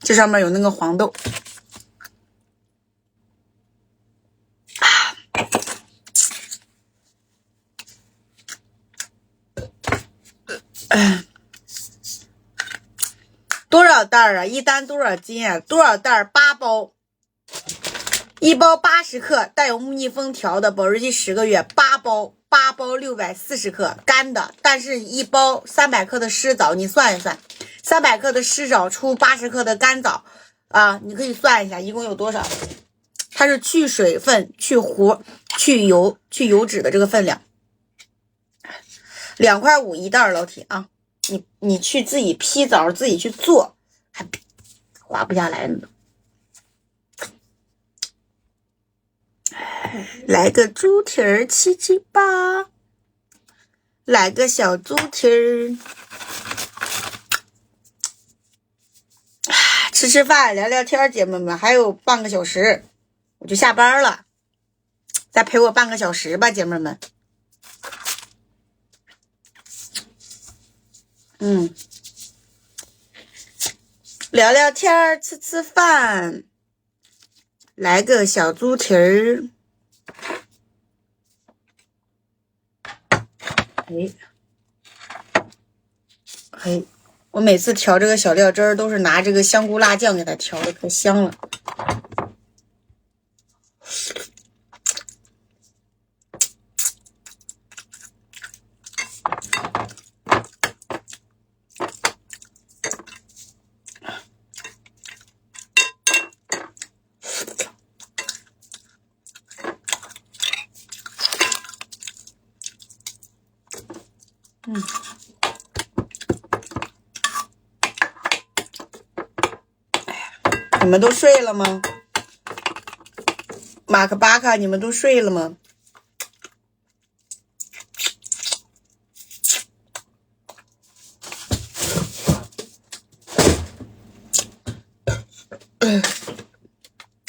这上面有那个黄豆。多少袋儿啊？一单多少斤啊？多少袋儿？八包，一包八十克，带有密封条的，保质期十个月。八包，八包六百四十克，干的。但是，一包三百克的湿枣，你算一算，三百克的湿枣出八十克的干枣啊，你可以算一下，一共有多少？它是去水分、去糊、去油、去油脂的这个分量。两块五一袋，老铁啊，你你去自己批枣，自己去做，还划不下来呢。来个猪蹄儿七七八，来个小猪蹄儿，吃吃饭，聊聊天，姐妹们，还有半个小时我就下班了，再陪我半个小时吧，姐妹们。嗯，聊聊天，吃吃饭，来个小猪蹄儿。哎，哎，我每次调这个小料汁儿，都是拿这个香菇辣酱给它调的，可香了。你们都睡了吗？马克巴卡，你们都睡了吗？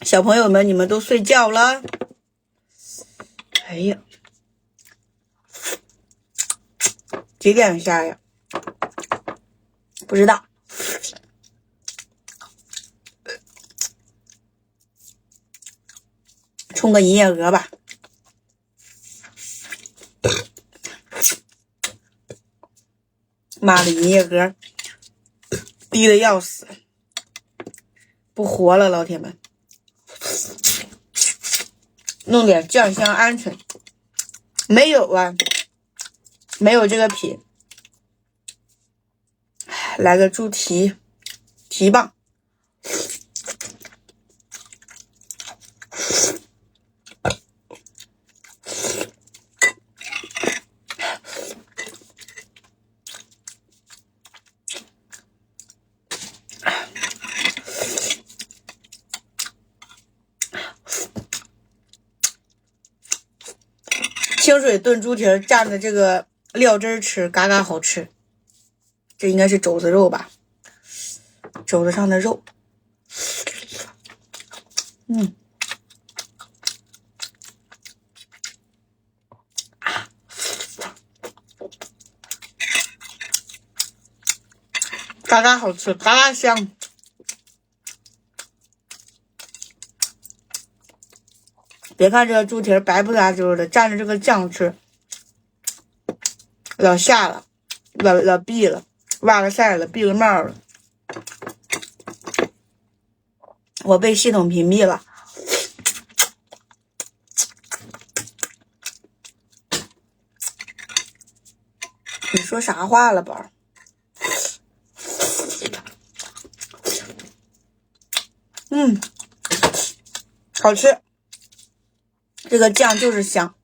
小朋友们，你们都睡觉了？哎呀！几点下呀？不知道。充个营业额吧。妈的，营业额低的要死，不活了，老铁们。弄点酱香鹌鹑，没有啊。没有这个品，来个猪蹄蹄膀，炖猪蹄蘸的这个。料汁吃，嘎嘎好吃。这应该是肘子肉吧？肘子上的肉，嗯，嘎嘎好吃，嘎嘎香。别看这个猪蹄白不拉几的，蘸着这个酱吃。老下了，老老闭了，挖个塞了，闭个帽了。我被系统屏蔽了。你说啥话了，宝？嗯，好吃。这个酱就是香，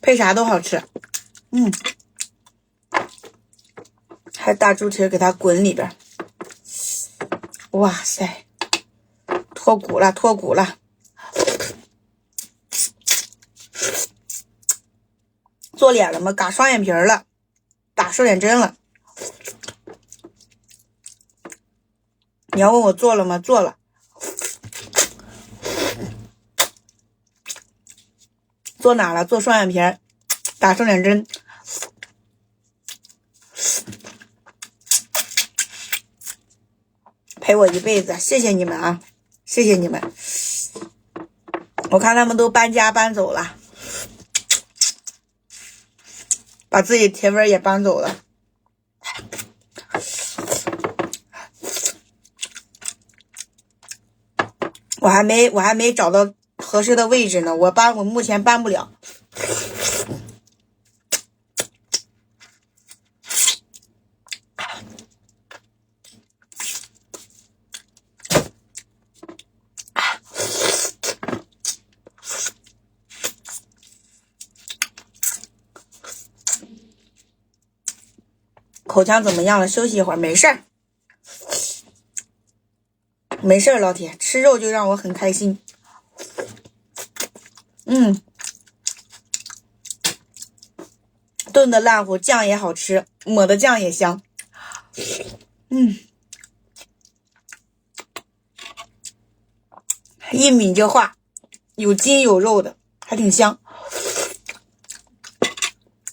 配啥都好吃。嗯，还大猪蹄给它滚里边，哇塞，脱骨了，脱骨了，做脸了吗？嘎双眼皮了，打瘦脸针了。你要问我做了吗？做了，做哪了？做双眼皮，打瘦脸针。陪我一辈子，谢谢你们啊，谢谢你们。我看他们都搬家搬走了，把自己铁粉也搬走了。我还没，我还没找到合适的位置呢。我搬，我目前搬不了。口腔怎么样了？休息一会儿，没事儿。没事儿，老铁，吃肉就让我很开心。嗯，炖的烂糊，酱也好吃，抹的酱也香。嗯，一抿就化，有筋有肉的，还挺香，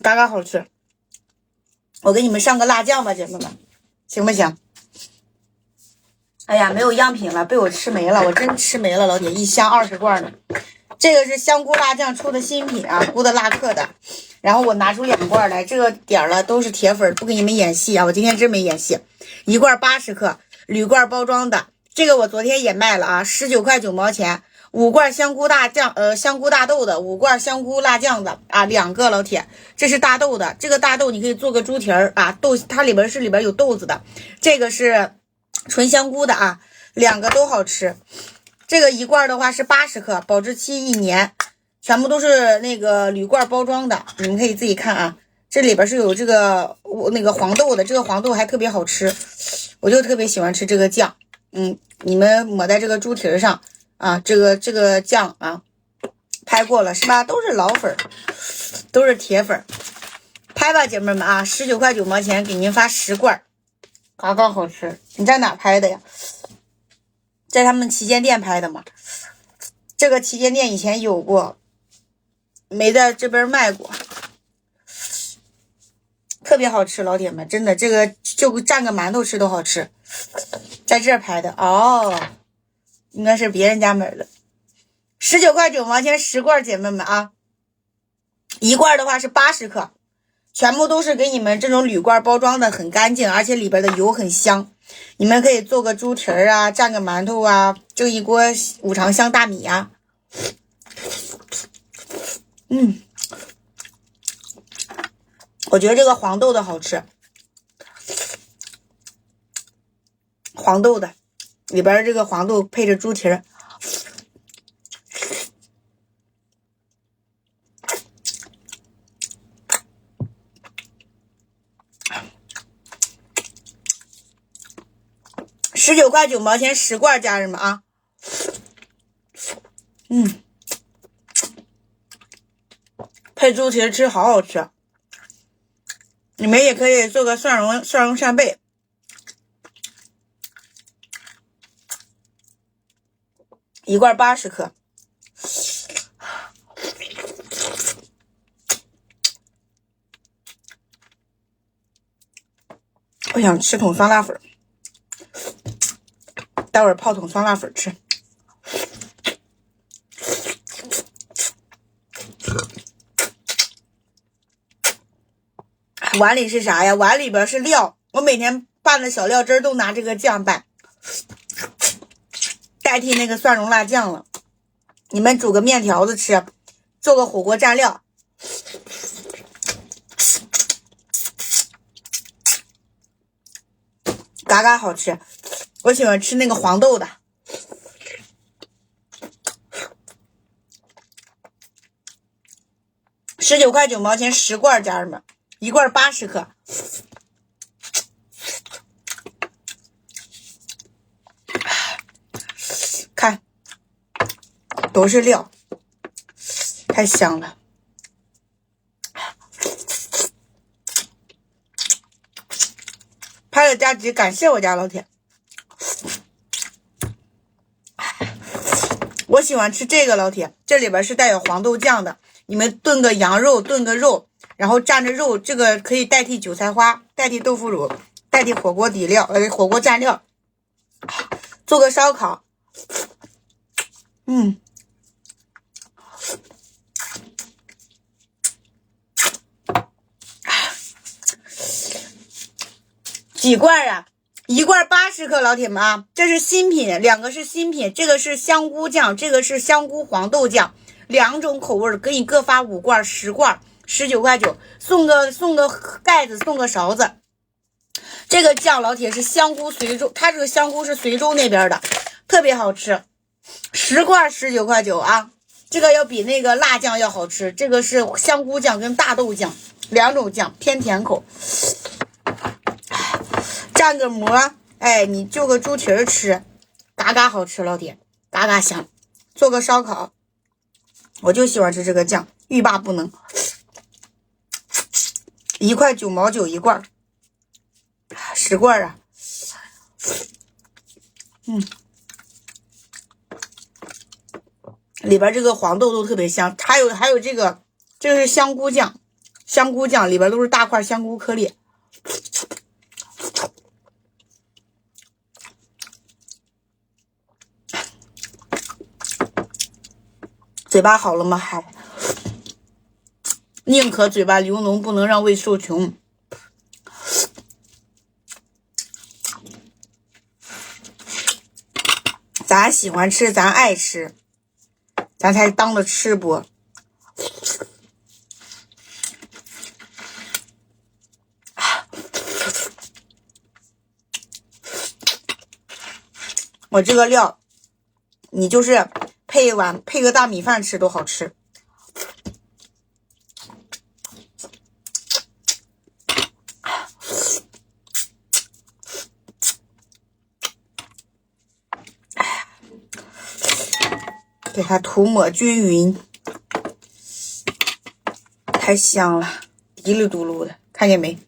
嘎嘎好吃。我给你们上个辣酱吧，姐妹们，行不行？哎呀，没有样品了，被我吃没了，我真吃没了，老铁，一箱二十罐呢。这个是香菇辣酱出的新品啊，菇的辣克的。然后我拿出两罐来，这个点了都是铁粉，不给你们演戏啊，我今天真没演戏。一罐八十克，铝罐包装的，这个我昨天也卖了啊，十九块九毛钱。五罐香菇大酱，呃，香菇大豆的，五罐香菇辣酱的啊，两个老铁，这是大豆的，这个大豆你可以做个猪蹄儿啊，豆它里边是里边有豆子的，这个是。纯香菇的啊，两个都好吃。这个一罐的话是八十克，保质期一年，全部都是那个铝罐包装的。你们可以自己看啊，这里边是有这个那个黄豆的，这个黄豆还特别好吃，我就特别喜欢吃这个酱。嗯，你们抹在这个猪蹄上啊，这个这个酱啊，拍过了是吧？都是老粉，都是铁粉，拍吧，姐妹们啊，十九块九毛钱给您发十罐。嘎嘎好吃！你在哪拍的呀？在他们旗舰店拍的吗？这个旗舰店以前有过，没在这边卖过，特别好吃，老铁们，真的，这个就蘸个馒头吃都好吃。在这拍的哦，应该是别人家买的，十九块九毛钱十罐，姐妹们啊，一罐的话是八十克。全部都是给你们这种铝罐包装的，很干净，而且里边的油很香。你们可以做个猪蹄儿啊，蘸个馒头啊，蒸一锅五常香大米呀。嗯，我觉得这个黄豆的好吃，黄豆的里边这个黄豆配着猪蹄儿。十九块九毛钱十罐，家人们啊，嗯，配猪蹄吃好好吃。你们也可以做个蒜蓉蒜蓉扇贝，一罐八十克。我想吃桶酸辣粉。待会儿泡桶酸辣粉吃。碗里是啥呀？碗里边是料。我每天拌的小料汁都拿这个酱拌，代替那个蒜蓉辣酱了。你们煮个面条子吃，做个火锅蘸料，嘎嘎好吃。我喜欢吃那个黄豆的，十九块九毛钱十罐，家人们，一罐八十克，看，都是料，太香了。拍了加急，感谢我家老铁。我喜欢吃这个老铁，这里边是带有黄豆酱的。你们炖个羊肉，炖个肉，然后蘸着肉，这个可以代替韭菜花，代替豆腐乳，代替火锅底料，呃，火锅蘸料。做个烧烤，嗯，几罐啊？一罐八十克，老铁们啊，这是新品，两个是新品，这个是香菇酱，这个是香菇黄豆酱，两种口味给你各发五罐，十罐，十九块九，送个送个盖子，送个勺子。这个酱老铁是香菇随州，它这个香菇是随州那边的，特别好吃，十罐十九块九啊，这个要比那个辣酱要好吃。这个是香菇酱跟大豆酱两种酱，偏甜口，蘸个馍，哎，你就个猪蹄儿吃，嘎嘎好吃，老铁，嘎嘎香。做个烧烤，我就喜欢吃这个酱，欲罢不能，一块九毛九一罐。十罐啊，嗯，里边这个黄豆都特别香，还有还有这个，这个是香菇酱，香菇酱里边都是大块香菇颗粒，巴好了吗？还宁可嘴巴流脓，不能让胃受穷。咱喜欢吃，咱爱吃，咱才当的吃播。我这个料，你就是配一碗配个大米饭吃都好吃。给它涂抹均匀，太香了，滴里嘟噜的，看见没？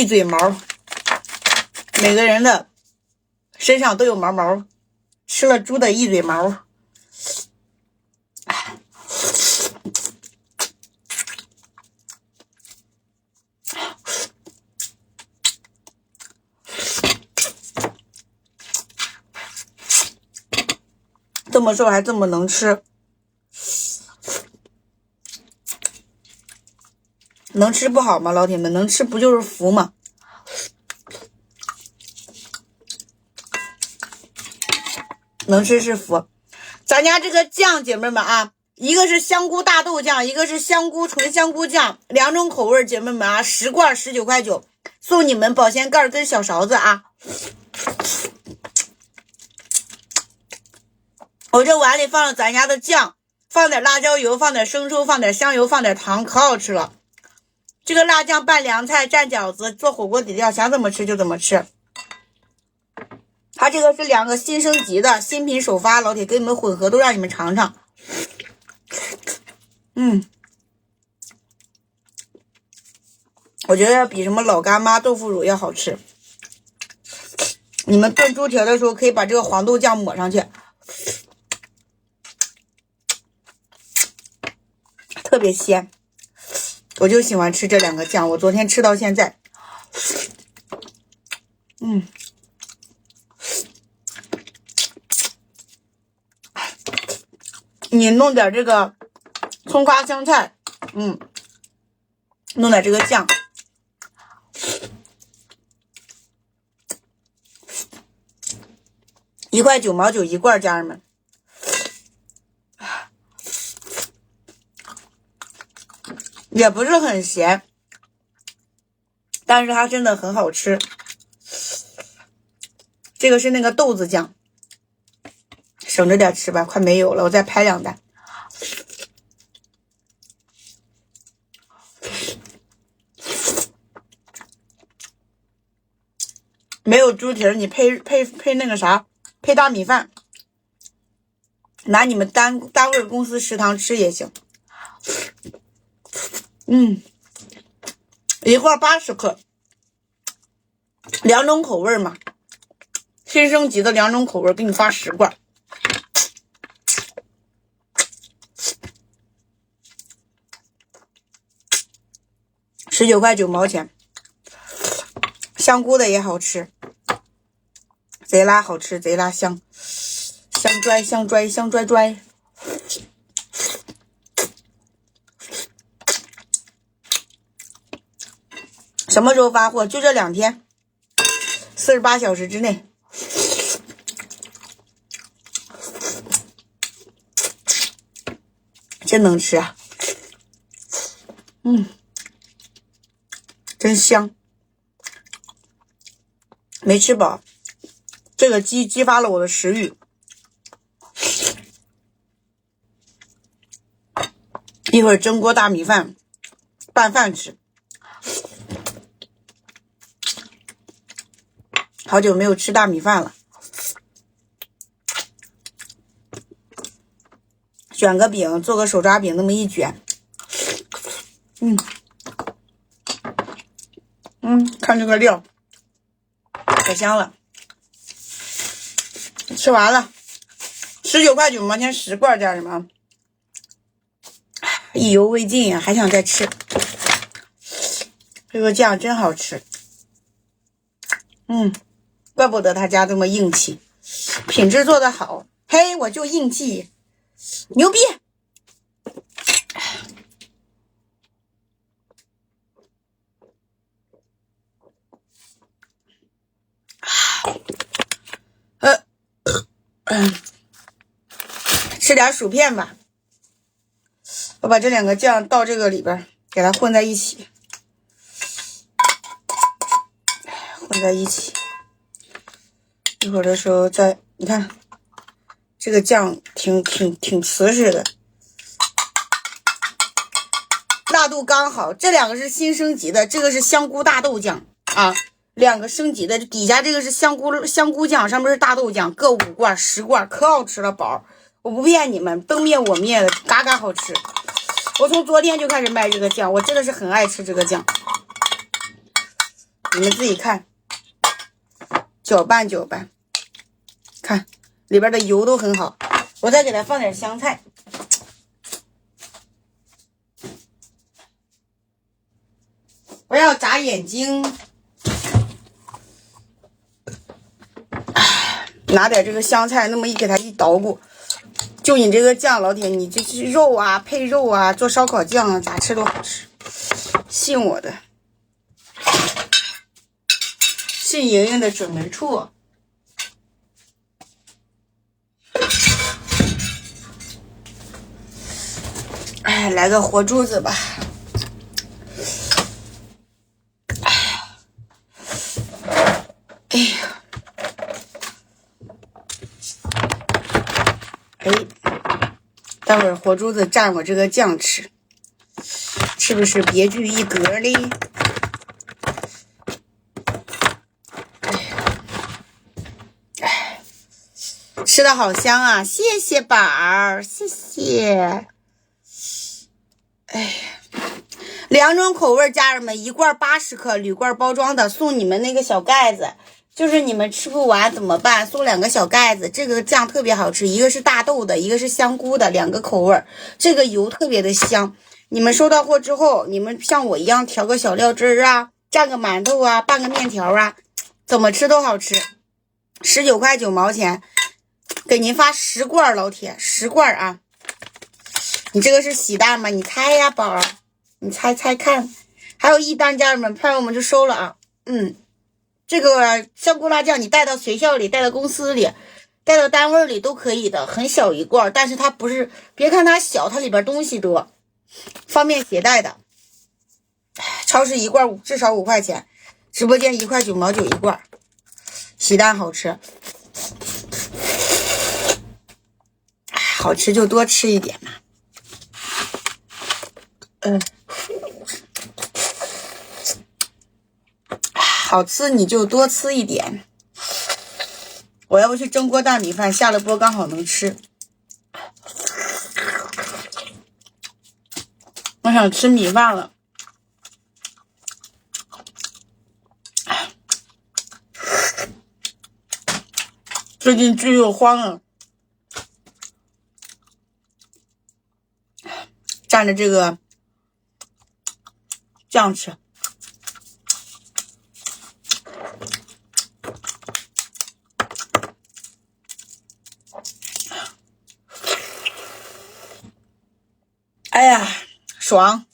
一嘴毛，每个人的身上都有毛毛，吃了猪的一嘴毛。这么瘦还这么能吃，能吃不好吗？老铁们，能吃不就是福吗？能吃是福。咱家这个酱，姐妹们啊，一个是香菇大豆酱，一个是香菇纯香菇酱，两种口味，姐妹们啊，十罐十九块九，送你们保鲜盖跟小勺子啊。我这碗里放了咱家的酱，放点辣椒油，放点生抽，放点香油，放点糖，可好吃了。这个辣酱拌凉菜、蘸饺子、做火锅底料，想怎么吃就怎么吃。它这个是两个新升级的新品首发，老铁给你们混合，都让你们尝尝。嗯，我觉得比什么老干妈豆腐乳要好吃。你们炖猪蹄的时候，可以把这个黄豆酱抹上去。特别鲜，我就喜欢吃这两个酱。我昨天吃到现在，嗯，你弄点这个葱花香菜，嗯，弄点这个酱，一块九毛九一罐，家人们。也不是很咸，但是它真的很好吃。这个是那个豆子酱，省着点吃吧，快没有了，我再拍两袋。没有猪蹄儿，你配配配那个啥，配大米饭，拿你们单单位公司食堂吃也行。嗯一罐八十克两种口味嘛。新升级的两种口味给你发十罐。十九块九毛钱。香菇的也好吃。贼拉好吃贼拉香。香拽香拽香拽拽什么时候发货？就这两天，四十八小时之内。真能吃啊！嗯，真香。没吃饱，这个激激发了我的食欲。一会儿蒸锅大米饭拌饭吃。好久没有吃大米饭了，卷个饼，做个手抓饼，那么一卷，嗯，嗯，看这个料，可香了。吃完了，十九块九毛钱十罐，家人们，意犹未尽呀，还想再吃。这个酱真好吃，嗯。怪不得他家这么硬气，品质做得好。嘿，我就硬气，牛逼！呃，吃点薯片吧。我把这两个酱倒这个里边，给它混在一起，混在一起。一会儿的时候再，你看这个酱挺挺挺瓷实的，辣度刚好。这两个是新升级的，这个是香菇大豆酱啊，两个升级的。底下这个是香菇香菇酱，上面是大豆酱，各五罐十罐，可好吃了，宝！我不骗你们，灯灭我灭的，嘎嘎好吃。我从昨天就开始卖这个酱，我真的是很爱吃这个酱，你们自己看。搅拌搅拌，看里边的油都很好。我再给它放点香菜。不要眨眼睛。拿点这个香菜，那么一给它一捣鼓，就你这个酱，老铁，你这是肉啊，配肉啊，做烧烤酱啊，咋吃都好吃。信我的。是莹莹的准没错。哎，来个活珠子吧！哎，哎呀，哎，待会儿活珠子蘸我这个酱吃，是不是别具一格嘞？吃的好香啊！谢谢宝儿，谢谢。哎，两种口味，家人们，一罐八十克铝罐包装的，送你们那个小盖子，就是你们吃不完怎么办？送两个小盖子，这个酱特别好吃，一个是大豆的，一个是香菇的，两个口味，这个油特别的香。你们收到货之后，你们像我一样调个小料汁儿啊，蘸个馒头啊，拌个面条啊，怎么吃都好吃。十九块九毛钱。给您发十罐，老铁，十罐啊！你这个是喜蛋吗？你猜呀，宝儿，你猜猜看。还有一单，家人们，票我们就收了啊。嗯，这个香菇辣酱，你带到学校里、带到公司里、带到单位里都可以的，很小一罐，但是它不是，别看它小，它里边东西多，方便携带的。超市一罐至少五块钱，直播间一块九毛九一罐，喜蛋好吃。好吃就多吃一点嘛，嗯，好吃你就多吃一点。我要不去蒸锅大米饭，下了播刚好能吃。我想吃米饭了，最近剧又慌了。蘸着这个酱吃。哎呀爽。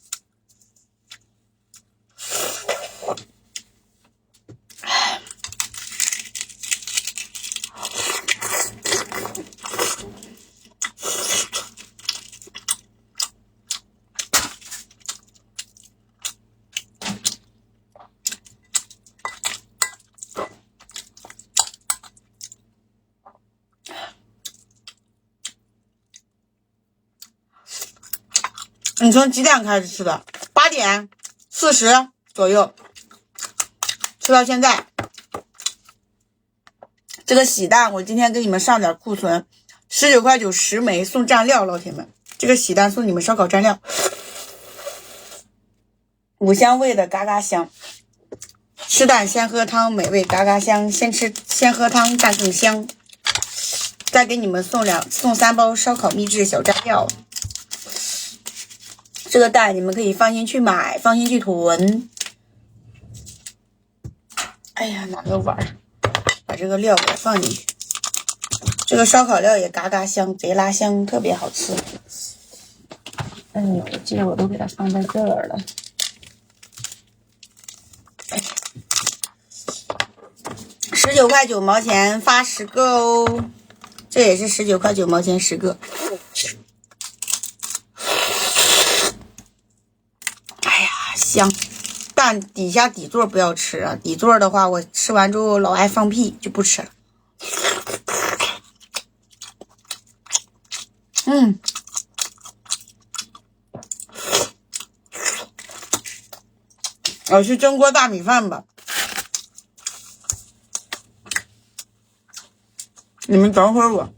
从几点开始吃的？八点四十左右，吃到现在。这个喜蛋，我今天给你们上点库存，十九块九十枚送蘸料，老铁们，这个喜蛋送你们烧烤蘸料，五香味的嘎嘎香，吃蛋先喝汤，美味嘎嘎香，先吃先喝汤蛋更香，再给你们送两送三包烧烤秘制小蘸料。这个蛋你们可以放心去买，放心去囤。哎呀，拿个碗？把这个料给它放进去。这个烧烤料也嘎嘎香，贼拉香，特别好吃。哎呦，我记得我都给它放在这儿了。十九块九毛钱发十个哦，这也是十九块九毛钱十个。香，但底下底座不要吃啊！底座的话，我吃完之后老爱放屁，就不吃了。嗯，我去蒸锅大米饭吧。你们等会儿我。